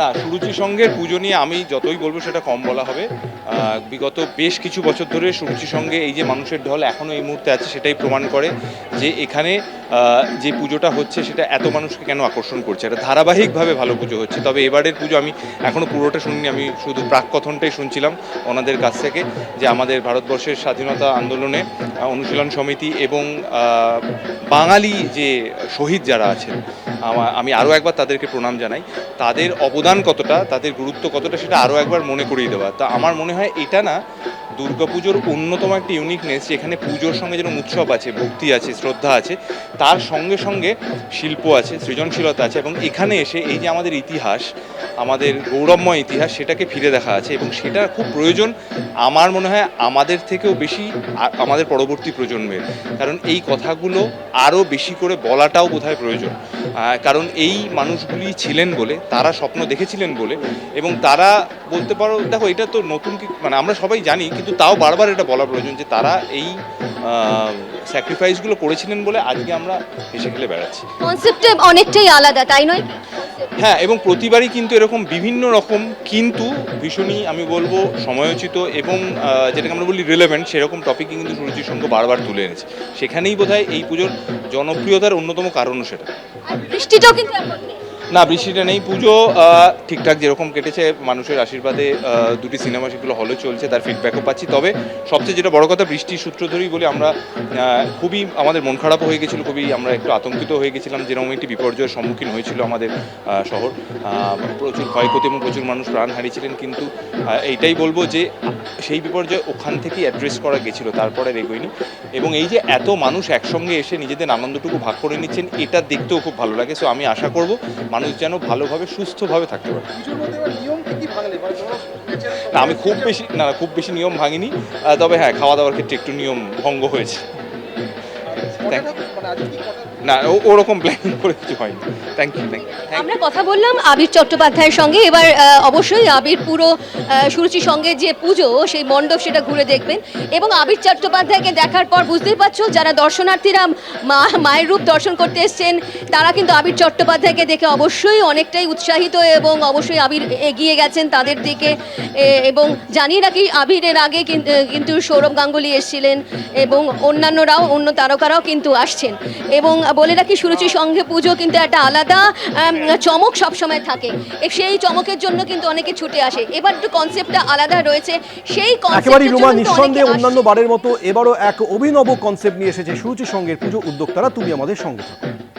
না, সুরুচি সঙ্গের পুজো নিয়ে আমি যতই বলব সেটা কম বলা হবে। বিগত বেশ কিছু বছর ধরে সুরুচি সঙ্গে এই যে মানুষের ঢল এখনও এই মুহূর্তে আছে সেটাই প্রমাণ করে যে এখানে যে পুজোটা হচ্ছে সেটা এত মানুষকে কেন আকর্ষণ করছে? এটা ধারাবাহিকভাবে ভালো পুজো হচ্ছে। তবে এবারের পুজো আমি এখনও পুরোটা শুনিনি, আমি শুধু প্রাক কথনটাই শুনছিলাম ওনাদের কাছ থেকে যে আমাদের ভারতবর্ষের স্বাধীনতা আন্দোলনে অনুশীলন সমিতি এবং বাঙালি যে শহীদ যারা আছেন আমা- আমি আরও একবার তাদেরকে প্রণাম জানাই। তাদের অবদান কতটা, তাদের গুরুত্ব কতটা সেটা আরও একবার মনে করিয়ে দেওয়া। তা আমার মনে হয় এটা না, দুর্গাপুজোর অন্যতম একটা ইউনিকনেস যেখানে পুজোর সঙ্গে যেরকম উৎসব আছে, ভক্তি আছে, শ্রদ্ধা আছে, তার সঙ্গে সঙ্গে শিল্প আছে, সৃজনশীলতা আছে এবং এখানে এসে এই যে আমাদের ইতিহাস, আমাদের গৌরবময় ইতিহাস, সেটাকে ফিরে দেখা আছে এবং সেটা খুব প্রয়োজন আমার মনে হয় আমাদের থেকেও বেশি আমাদের পরবর্তী প্রজন্মের। কারণ এই কথাগুলো আরও বেশি করে বলাটাও বোধহয় প্রয়োজন। কারণ এই মানুষগুলি ছিলেন বলে তারা স্বপ্ন দেখেছিলেন বলে এবং তারা বলতে পারো দেখো এটা তো নতুন কি মানে আমরা সবাই জানি কিন্তু তাও বারবার এটা বলা প্রয়োজন যে তারা এই স্যাক্রিফাইসগুলো করেছিলেন বলে আজকে আমরা হেসে খেলে বেড়াচ্ছি। কনসেপ্টে অনেকটাই আলাদা তাই নয়? হ্যাঁ এবং প্রতিবারই কিন্তু এরকম বিভিন্ন রকম কিন্তু ভীষণই আমি বলব সময়োচিত এবং যেটাকে আমরা বলি রিলেভেন্ট সেরকম টপিকই কিন্তু সুরুচির সঙ্গে বারবার তুলে এনেছে। সেখানেই বোধহয় এই পুজোর জনপ্রিয়তার অন্যতম কারণও সেটা। বৃষ্টিটাও কিন্তু না বৃষ্টিটা নেই। পুজো ঠিকঠাক যেরকম কেটেছে মানুষের আশীর্বাদে দুটি সিনেমা সেগুলো হলে চলছে তার ফিডব্যাকও পাচ্ছি। তবে সবচেয়ে যেটা বড় কথা বৃষ্টির সূত্র ধরেই বলে আমরা খুবই আমাদের মন খারাপও হয়ে গেছিল খুবই আমরা একটু আতঙ্কিত হয়ে গেছিলাম। যেরকম একটি বিপর্যয়ের সম্মুখীন হয়েছিল আমাদের শহর। প্রচুর ক্ষয়ক্ষতি এবং প্রচুর মানুষ প্রাণ হারিয়েছিলেন কিন্তু এইটাই বলব যে সেই বিপর্যয় ওখান থেকেই অ্যাড্রেস করা গেছিল তারপরে এগোয়নি এবং এই যে এত মানুষ একসঙ্গে এসে নিজেদের আনন্দটুকু ভাগ করে নিচ্ছেন এটা দেখতেও খুব ভালো লাগে। সো আমি আশা করব মানুষ যেন ভালোভাবে সুস্থভাবে থাকতে পারে। না আমি খুব বেশি না খুব বেশি নিয়ম ভাঙিনি। তবে হ্যাঁ খাওয়া দাওয়ার ক্ষেত্রে একটু নিয়ম ভঙ্গ হয়েছে। কটা ঠাকুর মানে আজকে কি কটা না ওরকম প্ল্যানিং করে কিছু হয়নি থ্যাংক ইউ আমরা কথা বললাম আবির চট্টোপাধ্যায়ের সঙ্গে। এবার অবশ্যই আবির পুরো সুরুচির সঙ্গে যে পুজো, সেই মণ্ডপ সেটা ঘুরে দেখবেন। এবং আবির চট্টোপাধ্যায়কে দেখার পর বুঝতেই পারছ, যারা দর্শনার্থীরা মা, মায়ের রূপ দর্শন করতে এসছেন, তারা কিন্তু আবির চট্টোপাধ্যায়কে দেখে অবশ্যই অনেকটাই উৎসাহিত এবং অবশ্যই আবির এগিয়ে গেছেন তাদের দিকে। এবং জানি নাকি আবিরের আগে কিন্তু সৌরভ গাঙ্গুলি এসেছিলেন এবং অন্যান্যরাও, অন্য তারকারাও কিন্তু আসছেন। এবং বলে রাখি সুরুচি সঙ্গে পুজো কিন্তু একটা আলাদা চমক সবসময় থাকে। সেই চমকের জন্য কিন্তু অনেকে ছুটে আসে। এবার একটু কনসেপ্টটা আলাদা রয়েছে। সেই একেবারেই রুমা নিঃসন্দেহে অন্যান্য। বারের মতো এবারও এক অভিনব কনসেপ্ট নিয়ে এসেছে সুরুচি সঙ্গের পুজো উদ্যোক্তারা। তুমি আমাদের সঙ্গে থাকো।